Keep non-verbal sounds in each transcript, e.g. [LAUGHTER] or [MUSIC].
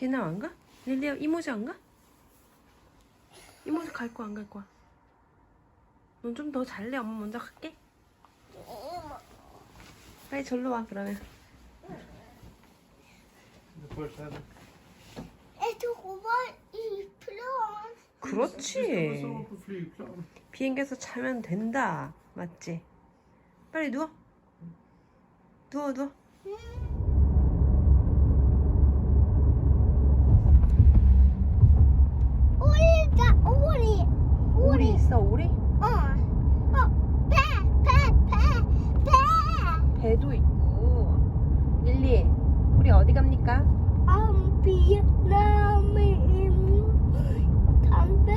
걔는 안 가? 릴리야 이모지 안 가? 이모지 갈 거야 안 갈 거야? 넌 좀 더 잘래? 엄마 먼저 갈게. 빨리 절로 와 그러면. 그렇지. 비행기에서 자면 된다. 맞지? 빨리 누워. 누워 누워. 오리가 오리. 오리 있어 오리? 어. 어. 배, 배, 배, 배. 배도 있고. 릴리, 우리 어디 갑니까? 안 비엔남에 담배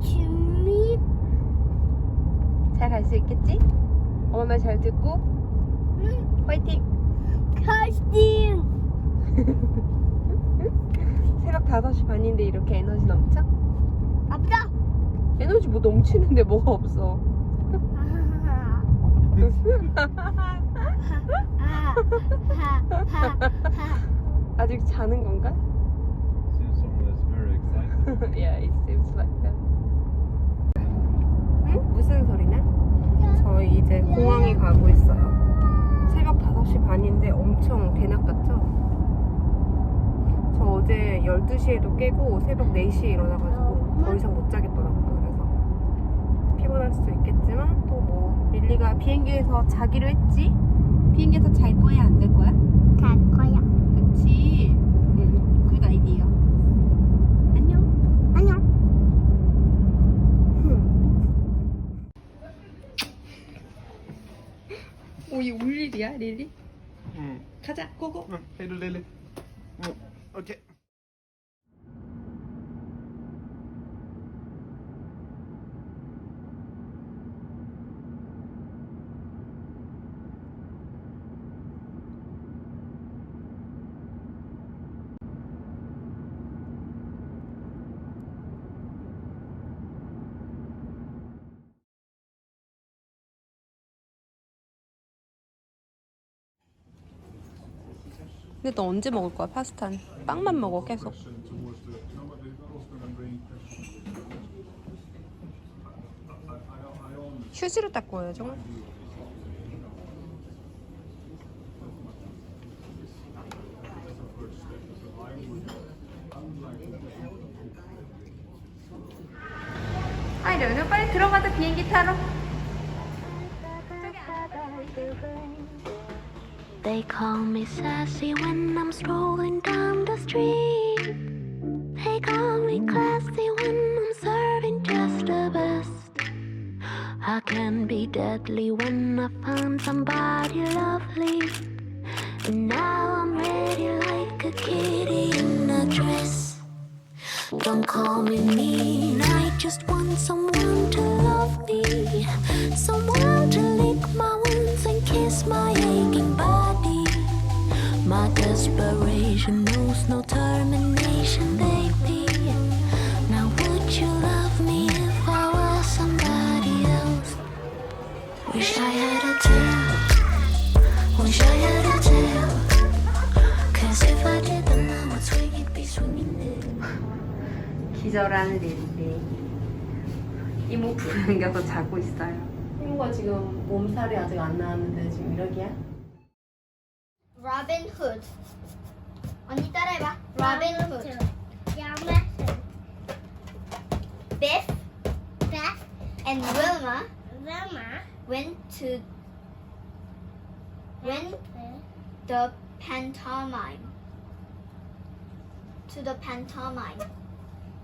주미. 잘갈 수 있겠지? 엄마 말 잘 듣고 응. 화이팅! 카스팅. [LAUGHS] 새벽 5시 반인데 이렇게 에너지 넘쳐? 아빠. 에너지 뭐 넘치는데 뭐가 없어. 아직 자는 건가? Seems someone is very excited. [LAUGHS] yeah, it seems like that. 응? 무슨 소리나? 저희 이제 공항에 가고 있어요. 새벽 5시 반인데 엄청 대낮 같죠? 저 어제 12시에도 깨고 새벽 4시에 일어나가지고 더 이상 못 자겠더라고요. 그래서 피곤할 수도 있겠지만 또 뭐 릴리가 비행기에서 자기로 했지? 비행기에서 잘 거야 안 될 거야? 갈 거야. 그치? 응, 굿 아이디어. 안녕. 안녕. 오, 이 울 일이야, 릴리? Mm. 가자, 고고. Hej då Lily. Mm. Okej. 근데 너 언제 먹을 거야, 파스타는? 빵만 먹어, 계속. 휴지로 닦고 정말. 아이, 르는 빨리 들어가자, 비행기 타러. They call me sassy when I'm strolling down the street. They call me classy when I'm serving just the best. I can be deadly when I find somebody lovely. And now I'm ready like a kitty in a dress. Don't call me mean, I just 기절하는 릴리 이모 부르겨서 자고 있어요 이모가 지금 몸살이 아직 안 나왔는데 지금 이러기야? Robin Hood. 언니 따라해봐. Robin Hood. 야매. Biff, Beth, and Wilma, Wilma went to went the pantomime. To the pantomime.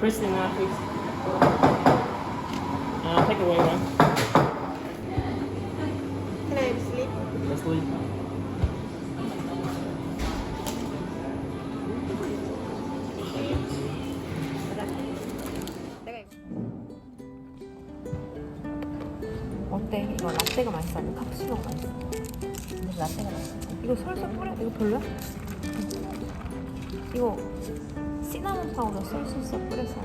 Uh, Christina, please. Uh, take away one. Can I sleep? Let's 이거. 어때? 이거 라떼가 맛있어? 아니면 카푸치노가 맛있어? 근데 라떼가 맛있어. 이거 솔솔 뿌려? 이거 별로야? 이거 시나몬 파우더 솔솔솔 뿌려서.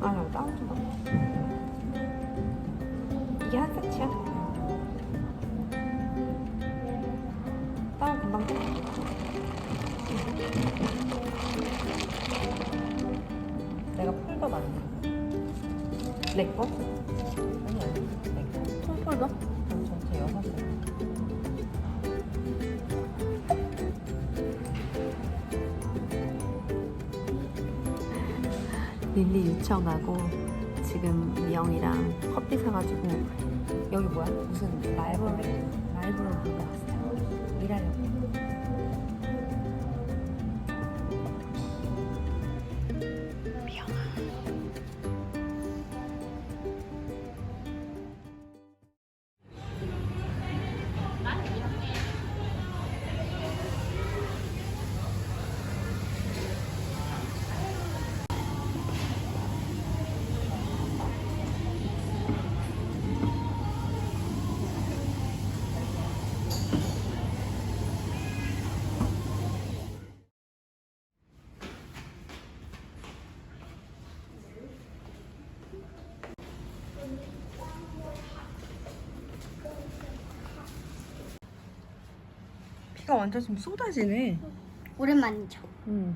아, 나 다운 좀 봐. 이게 한 세트야? 다운 금방 돼. 내가 폴더 맞네. 내 거? 릴리 가고 지금 미영이랑 커피 사가지고 여기 뭐야? 무슨 라이브러리 라이브러리 비가 완전 지금 쏟아지네. 오랜만이죠. 응.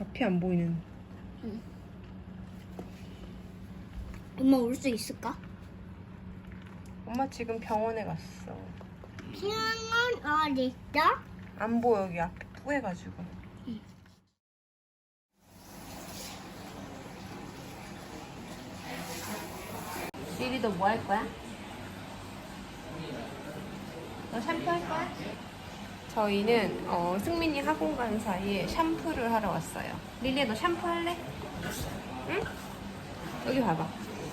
앞이 안 보이는. 엄마 올 수 있을까? 엄마 지금 병원에 갔어. 피아노는 어디 있어? 안 보여 여기 앞에 뿌해가지고. 시리 너뭐할 거야? 너 샴푸 할 거야? 저희는 어, 승민이 학원 간 사이에 샴푸를 하러 왔어요. 릴리야 너 샴푸 할래? 응? 여기 봐봐.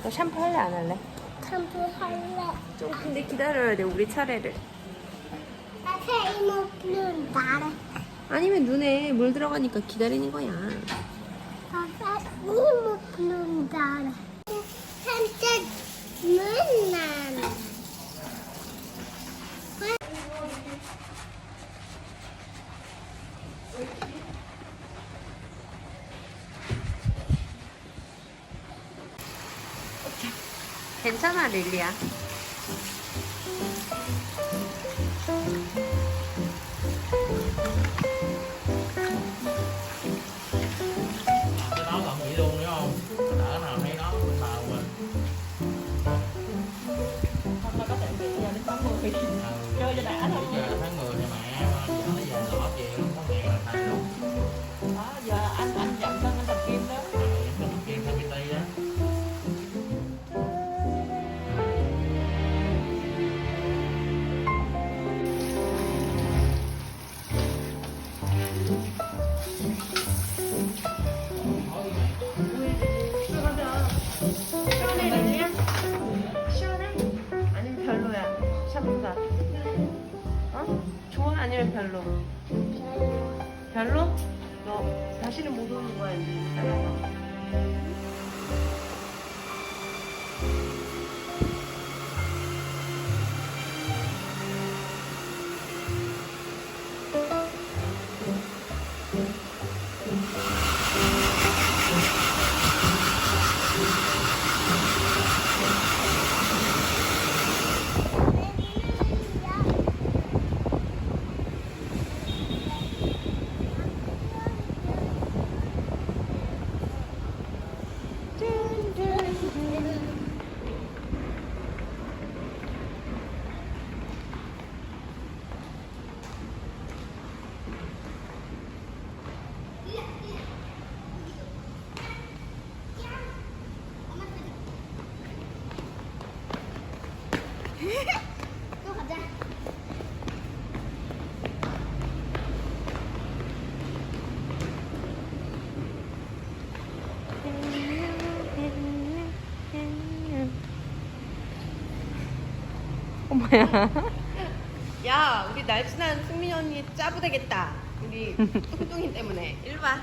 너 샴푸 할래 안 할래? 샴푸 할래. 좀 근데 기다려야 돼 우리 차례를. 나 세이모는 나래. 아니면 눈에 물 들어가니까 기다리는 거야. 나 세이모는 나래. 산책은 괜찮아 릴 또 가자. 어, 엄마야. 야, 우리 날씬한 승민 언니 짜부되겠다. 우리 뚱뚱이 때문에. 일로 와.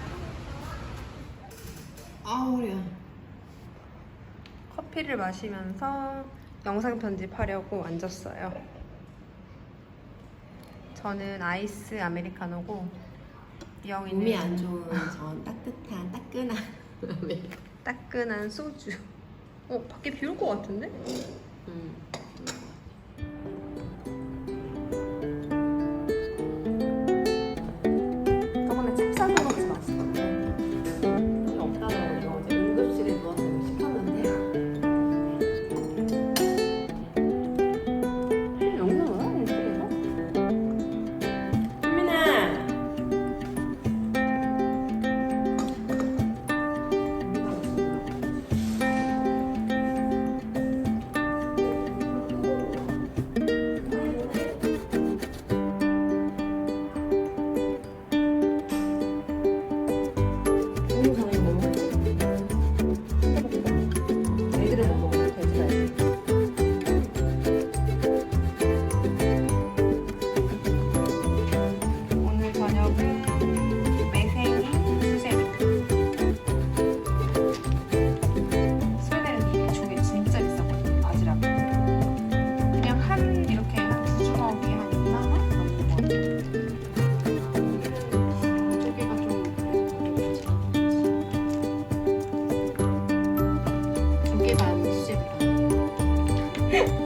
아, 우리야. 커피를 마시면서 영상 편집하려고 앉았어요. 저는 아이스 아메리카노고 영이는 몸이 안 좋은 전 따뜻한 따끈한 [LAUGHS] 따끈한 소주. 어 밖에 비 올 것 같은데? 음. Hey! [LAUGHS]